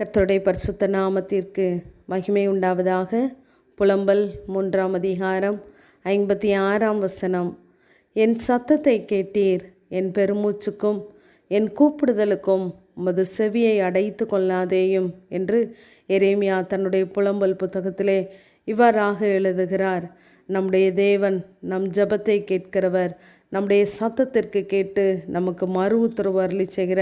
கர்த்தருடைய பரிசுத்த நாமத்திற்கு மகிமை உண்டாவதாக. புலம்பல் மூன்றாம் அதிகாரம் ஐம்பத்தி ஆறாம் வசனம். என் சத்தத்தை கேட்டீர் என் பெருமூச்சுக்கும் என் கூப்பிடுதலுக்கும் உமது செவியை அடைத்து கொள்ளாதேயும் என்று எரேமியா தன்னுடைய புலம்பல் புத்தகத்திலே இவ்வாறாக எழுதுகிறார். நம்முடைய தேவன் நம் ஜெபத்தை கேட்கிறவர் நம்முடைய சத்தத்திற்கு கேட்டு நமக்கு மறு உத்தரவு அருளி செய்கிற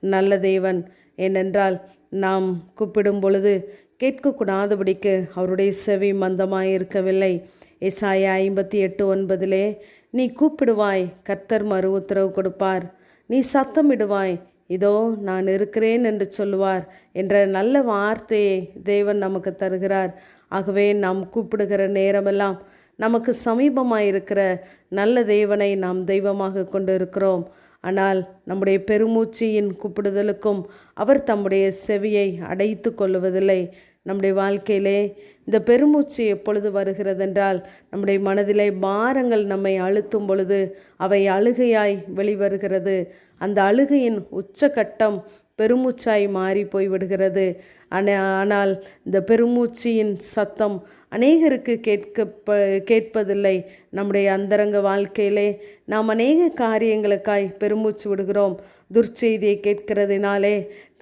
நல்ல தேவன். ஏனென்றால் நாம் கூப்பிடும் பொழுது கேட்கக்கூடாதபடிக்கு அவருடைய செவி மந்தமாய் இருக்கவில்லை எசாயா ஐம்பத்தி எட்டு ஒன்பதிலே நீ கூப்பிடுவாய் கர்த்தர் மறு உத்தரவு கொடுப்பார். நீ சத்தமிடுவாய் இதோ நான் இருக்கிறேன் என்று சொல்லுவார் என்ற நல்ல வார்த்தையை தேவன் நமக்கு தருகிறார். ஆகவே நாம் கூப்பிடுகிற நேரமெல்லாம் நமக்கு சமீபமாக இருக்கிற நல்ல தேவனை நாம் தெய்வமாக கொண்டு இருக்கிறோம் ஆனால் நம்முடைய பெருமூச்சியின் கூப்பிடுதலுக்கும் அவர் தம்முடைய செவியை அடைத்து கொள்ளுவதில்லை. நம்முடைய வாழ்க்கையிலே இந்த பெருமூச்சு எப்பொழுது வருகிறதென்றால் நம்முடைய மனதிலே பாரங்கள் நம்மை அழுத்தும் பொழுது அவை அழுகையாய் வெளிவருகிறது. அந்த அழுகையின் உச்சகட்டம் பெருமூச்சாய் மாறி போய்விடுகிறது. ஆனால் இந்த பெருமூச்சியின் சத்தம் அநேகருக்கு கேட்க கேட்பதில்லை. நம்முடைய அந்தரங்க வாழ்க்கையிலே நாம் அநேக காரியங்களுக்காய் பெருமூச்சு விடுகிறோம். துர்ச்செய்தியை கேட்கிறதுனாலே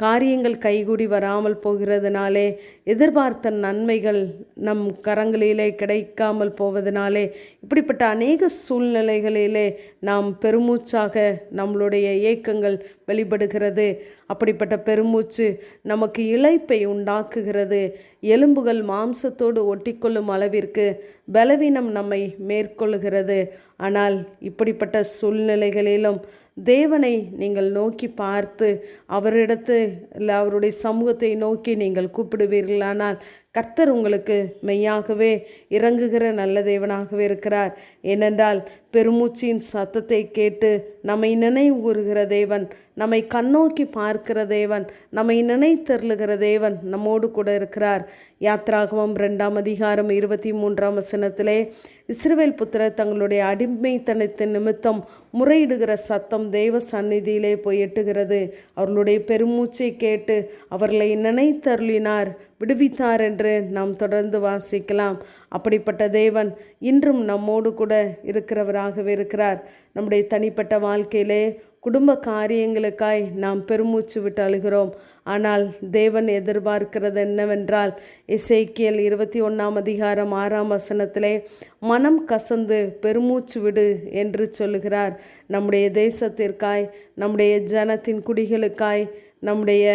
காரியங்கள் கைகூடி வராமல் போகிறதுனாலே எதிர்பார்த்த நன்மைகள் நம் கரங்களிலே கிடைக்காமல் போவதனாலே இப்படிப்பட்ட அநேக சூழ்நிலைகளிலே நாம் பெருமூச்சாக நம்மளுடைய ஏக்கங்கள் வெளிப்படுகிறது. அப்படிப்பட்ட பெருமூச்சு நமக்கு இழைப்பை உண்டாக்குகிறது. எலும்புகள் மாம்சத்தோடு ஒட்டிக்கொள்ளும் அளவிற்கு பலவீனம் நம்மை மேற்கொள்கிறது. ஆனால் இப்படிப்பட்ட சூழ்நிலைகளிலும் தேவனை நீங்கள் நோக்கி பார்த்து அவரிடத்து இல்லை அவருடைய சமூகத்தை நோக்கி நீங்கள் கூப்பிடுவீர்களானால் கர்த்தர் உங்களுக்கு மெய்யாகவே இறங்குகிற நல்ல தேவனாகவே இருக்கிறார். ஏனென்றால் பெருமூச்சியின் சத்தத்தை கேட்டு நம்மை நினைவு கூறுகிற தேவன் நம்மை கண்ணோக்கி பார்க்கிற தேவன் நம்மை நினைத்தருளுகிற தேவன் நம்மோடு கூட இருக்கிறார். யாத்ராகவம் ரெண்டாம் அதிகாரம் இருபத்தி மூன்றாம் வசனத்திலே இஸ்ரேல் புத்திரர் தங்களுடைய அடிமைத்தனத்தின் நிமித்தம் முறையிடுகிற சத்தம் தெய்வ சந்நிதியிலே போய் எட்டுகிறது. அவர்களுடைய பெருமூச்சை கேட்டு அவர்களை நினைத்தருளினார். விடுவித்தார் என்று நாம் தொடர்ந்து வாசிக்கலாம். அப்படிப்பட்ட தேவன் இன்றும் நம்மோடு கூட இருக்கிறவராகவே இருக்கிறார். நம்முடைய தனிப்பட்ட வாழ்க்கையிலே குடும்ப காரியங்களுக்காய் நாம் பெருமூச்சு விட்டு அழுகிறோம். ஆனால் தேவன் எதிர்பார்க்கிறது என்னவென்றால் இசைக்கியல் இருபத்தி ஒன்றாம் அதிகாரம் ஆறாம் வசனத்திலே மனம் கசந்து பெருமூச்சு விடு என்று சொல்லுகிறார். நம்முடைய தேசத்திற்காய் நம்முடைய ஜனத்தின் குடிகளுக்காய் நம்முடைய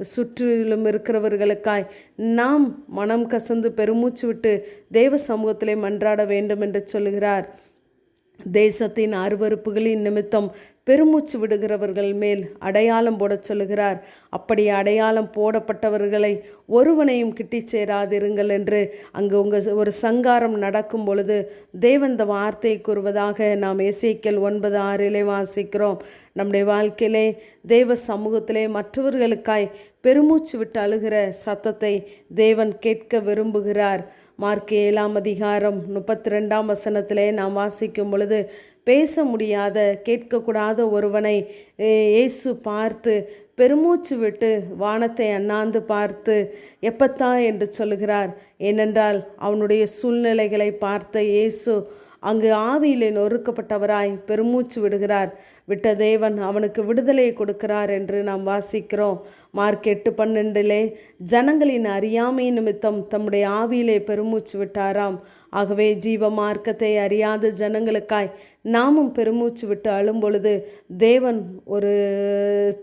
சுற்றிலும் இருக்கிறவர்களுக்காய் நாம் மனம் கசந்து பெருமூச்சு விட்டு தேவ சமூகத்திலே மன்றாட வேண்டும் என்று சொல்லுகிறார். தேசத்தின் அருவறுப்புகளின் நிமித்தம் பெருமூச்சு விடுகிறவர்கள் மேல் அடையாளம் போடச் சொல்லுகிறார். அப்படி அடையாளம் போடப்பட்டவர்களை ஒருவனையும் கிட்டி சேராதிருங்கள் என்று அங்கு உங்கள் ஒரு சங்காரம் நடக்கும் பொழுது தேவன் இந்த வார்த்தை கூறுவதாக நாம் இசைக்கல் ஒன்பது ஆறிலே வாசிக்கிறோம். நம்முடைய வாழ்க்கையிலே தேவ சமூகத்திலே மற்றவர்களுக்காய் பெருமூச்சு விட்டு அழுகிற சத்தத்தை தேவன் கேட்க விரும்புகிறார். மார்க் ஏழாம் அதிகாரம் முப்பத்தி ரெண்டாம் வசனத்திலே நாம் வாசிக்கும் பொழுது பேச முடியாத கேட்கக்கூடாத ஒருவனை இயேசு பார்த்து பெருமூச்சு விட்டு வானத்தை அண்ணாந்து பார்த்து எப்பத்தா என்று சொல்லுகிறார்? ஏனென்றால் அவனுடைய சூழ்நிலைகளை பார்த்த இயேசு அங்கு ஆவியிலே நொறுக்கப்பட்டவராய் பெருமூச்சு விடுகிறார். விட்ட தேவன் அவனுக்கு விடுதலையை கொடுக்கிறார் என்று நாம் வாசிக்கிறோம். மார்க் எட்டு பன்னெண்டிலே ஜனங்களின் அறியாமை நிமித்தம் தம்முடைய ஆவியிலே பெருமூச்சு விட்டாராம். ஆகவே ஜீவ மார்க்கத்தை அறியாத ஜனங்களுக்காய் நாமும் பெருமூச்சு விட்டு அழும்பொழுது தேவன் ஒரு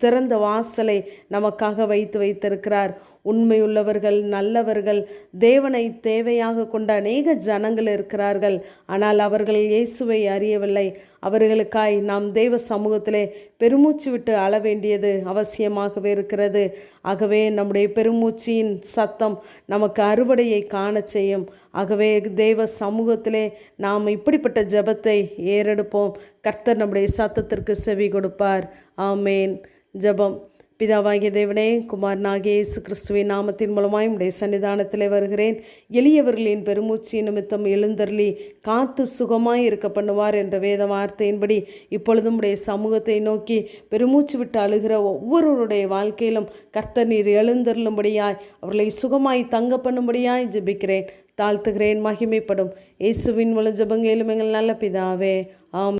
திறந்த வாசலை நமக்காக வைத்து வைத்திருக்கிறார். உண்மையுள்ளவர்கள் நல்லவர்கள் தேவனை தேவையாக கொண்ட அநேக ஜனங்கள் இருக்கிறார்கள். ஆனால் அவர்கள் இயேசுவை அறியவில்லை. அவர்களுக்காய் நாம் தேவ சமூகத்திலே பெருமூச்சு விட்டு அழ வேண்டியது அவசியமாகவே இருக்கிறது. ஆகவே நம்முடைய பெருமூச்சியின் சத்தம் நமக்கு அறுவடையை காண செய்யும். ஆகவே தேவ சமூகத்திலே நாம் இப்படிப்பட்ட ஜபத்தை ஏறெடுப்போம். கர்த்தர் நம்முடைய சத்தத்திற்கு செவி கொடுப்பார். ஆமேன். ஜபம். பிதாவாகிய தேவனே குமாரனாகிய இயேசு கிறிஸ்துவின் நாமத்தின் மூலமாய் உடைய சன்னிதானத்தில் வருகிறேன். எளியவர்களின் பெருமூச்சு நிமித்தம் எழுந்தருளி காத்து சுகமாய் இருக்க பண்ணுவார் என்ற வேத வார்த்தையின்படி இப்பொழுதும் உடைய சமூகத்தை நோக்கி பெருமூச்சு விட்டு அழுகிற ஒவ்வொருவருடைய வாழ்க்கையிலும் கர்த்த நீர் எழுந்தருளும்படியாய் அவர்களை சுகமாய் தங்க பண்ணும்படியாய் ஜெபிக்கிறேன். தாழ்த்துகிறேன் மகிமைப்படும். இயேசுவின் மூலம் ஜபங்கையிலும் எங்கள் நல்ல பிதாவே. ஆம்